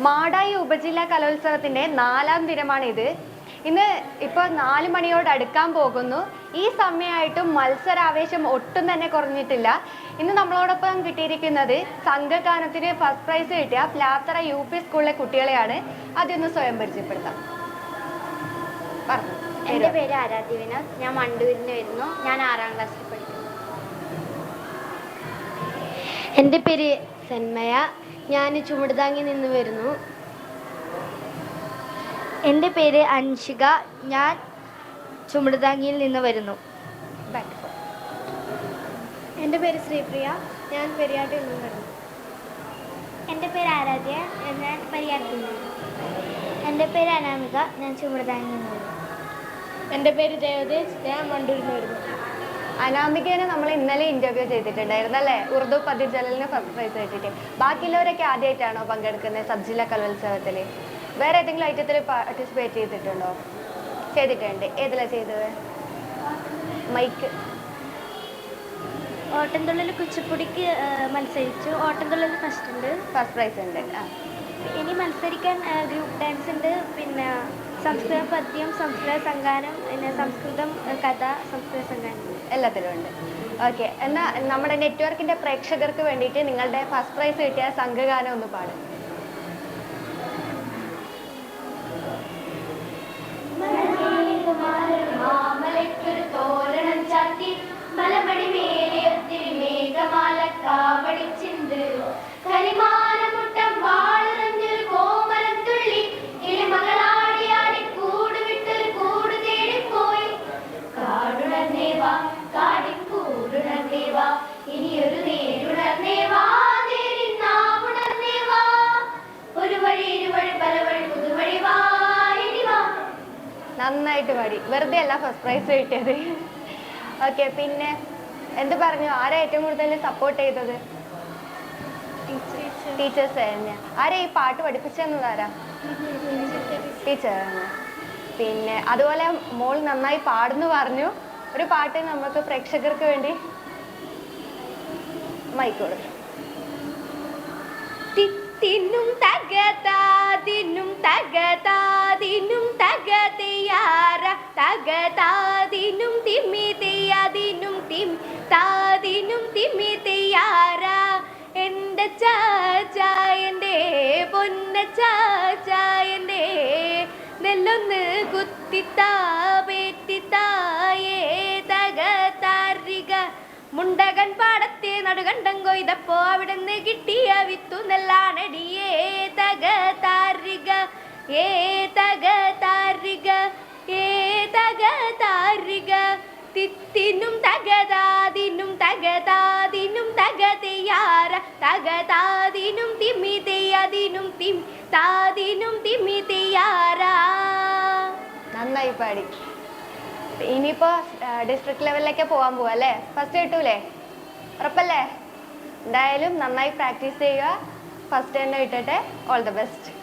മാടായി ഉപജില്ലാ കലോത്സവത്തിന്റെ നാലാം ദിനമാണ് ഇത് ഇന്ന് ഇപ്പോൾ നാല് മണിയോട് അടുക്കാൻ പോകുന്നു. ഈ സമയമായിട്ടും മത്സരാവേശം ഒട്ടും തന്നെ കുറഞ്ഞിട്ടില്ല. ഇന്ന് നമ്മളോടൊപ്പം കിട്ടിയിരിക്കുന്നത് സംഘഗാനത്തിന് ഫസ്റ്റ് പ്രൈസ് കിട്ടിയ പ്ലാത്തറ യു പി സ്കൂളിലെ കുട്ടികളെയാണ്. അതൊന്ന് ഒന്ന് സ്വയം പരിചയപ്പെടുത്താം. പറഞ്ഞു. എന്റെ പേര് ആരാധ്യ വിനോദ്. ഞാൻ മണ്ടൂരിൽ നിന്ന് വരുന്നു. ഞാൻ ആറാം ക്ലാസ്സിൽ പഠിക്കുന്നു. എന്റെ പേര് സെന്മയ ഞാൻ ചുമടുതാങ്ങി നിന്ന് വരുന്നു. എന്റെ പേര് അൻഷിക ഞാൻ ചുമടുതാങ്ങിയിൽ നിന്ന് വരുന്നു. ബാക്ക് എന്റെ പേര് ശ്രീപ്രിയ ഞാൻ പെരിയാട്ടിൽ നിന്ന് വരുന്നു. എന്റെ പേര് ആരാധ്യ ഞാൻ പെരിയാട്ടിൽ നിന്ന് എന്റെ പേര് അനാമിക ഞാൻ ചുമടുതാങ്ങിൽ നിന്ന് വരുന്നു. എന്റെ പേര് ദേവതേജ് ഞാൻ മണ്ടൂരിൽ നിന്ന് വരുന്നു. അനാമികേനെ നമ്മൾ ഇന്നലെ ഇന്റർവ്യൂ ചെയ്തിട്ടുണ്ടായിരുന്നു അല്ലേ ഉറുദു പതിജലിന് ഫസ്റ്റ് പ്രൈസ് കിട്ടിയിട്ട് ബാക്കിയുള്ളവരൊക്കെ ആദ്യമായിട്ടാണോ പങ്കെടുക്കുന്നത് സബ് ജില്ലാ കലോത്സവത്തിൽ വേറെ ഏതെങ്കിലും ഐറ്റത്തിൽ പാർട്ടിസിപ്പേറ്റ് ചെയ്തിട്ടുണ്ടോ? ചെയ്തിട്ടുണ്ട്. ഏതിലാ ചെയ്തത്? മൈക്ക് ഓട്ടംതുള്ളൽ കുച്ചിപ്പുടിക്ക് മത്സരിച്ചു. ഓട്ടംതുള്ളൽ ഫസ്റ്റ് ഉണ്ട്. ഫസ്റ്റ് പ്രൈസ് ഉണ്ട്. ഇനി മത്സരിക്കാൻ ഗ്രൂപ്പ് ഡാൻസ് ഉണ്ട്. പിന്നെ സംസ്കൃത പദ്യം സംസ്കൃത സംഗാനം പിന്നെ സംസ്കൃതം കഥ സംസ്കൃത സംഗാനം എല്ലാത്തിലും ഉണ്ട്. ഓക്കെ. എന്നാൽ നമ്മുടെ നെറ്റ്വർക്കിന്റെ പ്രേക്ഷകർക്ക് വേണ്ടിയിട്ട് നിങ്ങളുടെ ഫസ്റ്റ് പ്രൈസ് കിട്ടിയ സംഘഗാനം ഒന്ന് പാടും. വാ കാടിക്കൂടുണർന്നേ വാ ഇനിയൊരു നേരുണർന്നേ വാ നേരിന്നാവുണർന്നേ വാ ഒരു വഴി ഇരുവഴി പല വഴി പുതുവഴി വാ ഇനി വാ. നന്നായിട്ട് പാടി. വെറുതെ അല്ല ഫസ്റ്റ് പ്രൈസ് കിട്ടിയത്. ഓക്കെ പിന്നെ എന്ത് പറഞ്ഞു? ആരാ ഏറ്റവും കൂടുതൽ സപ്പോർട്ട് ചെയ്തത്? ടീച്ചേഴ്സ് തന്നെ. ആരാ ഈ പാട്ട് പഠിപ്പിച്ചെന്നത് ആരാ? ടീച്ചറാണ് പിന്നെ അതുപോലെ മോൾ നന്നായി പാടുന്നു പറഞ്ഞു. ഒരു പാട്ട് നമുക്ക് പ്രേക്ഷകർക്ക് വേണ്ടി മൈക്ക് തിന്നും തകതാതിനും തകതാതിനും തകതയാറ തകതാതിനും തിമ്മിതയാതിനും തിം താതിനും തിമ്മിതയാറ എന്റെ ചാച്ചായന്റെ പൊന്ന ചാച്ചായന്റെ നെല്ലൊന്ന് കുത്തിത്താ തകതാരിക മുണ്ടകൻ പാടത്തെ നടുകണ്ടം കൊയ്തപ്പോ അവിടുന്ന് കിട്ടിയ വിത്തു നെല്ലാണടിയേ തക താരിക. ഏ തക താരിക. ഏ തക താരിക. തിത്തിനും തകതാതിനും തകതാതിനും തകതയാറ തകതാതിനും തിമ്മിതയതിനും തിം താതിനും തിമ്മിതയാറ നന്നായി പാടി. ഇനിയിപ്പോ ഡിസ്ട്രിക്ട് ലെവലിലേക്ക് പോകാൻ പോവാ അല്ലേ? ഫസ്റ്റ് കിട്ടൂലേ? ഉറപ്പല്ലേ? എന്തായാലും നന്നായി പ്രാക്ടീസ് ചെയ്യുക. ഫസ്റ്റ് തന്നെ കിട്ടട്ടെ ഓൾ ദ ബെസ്റ്റ്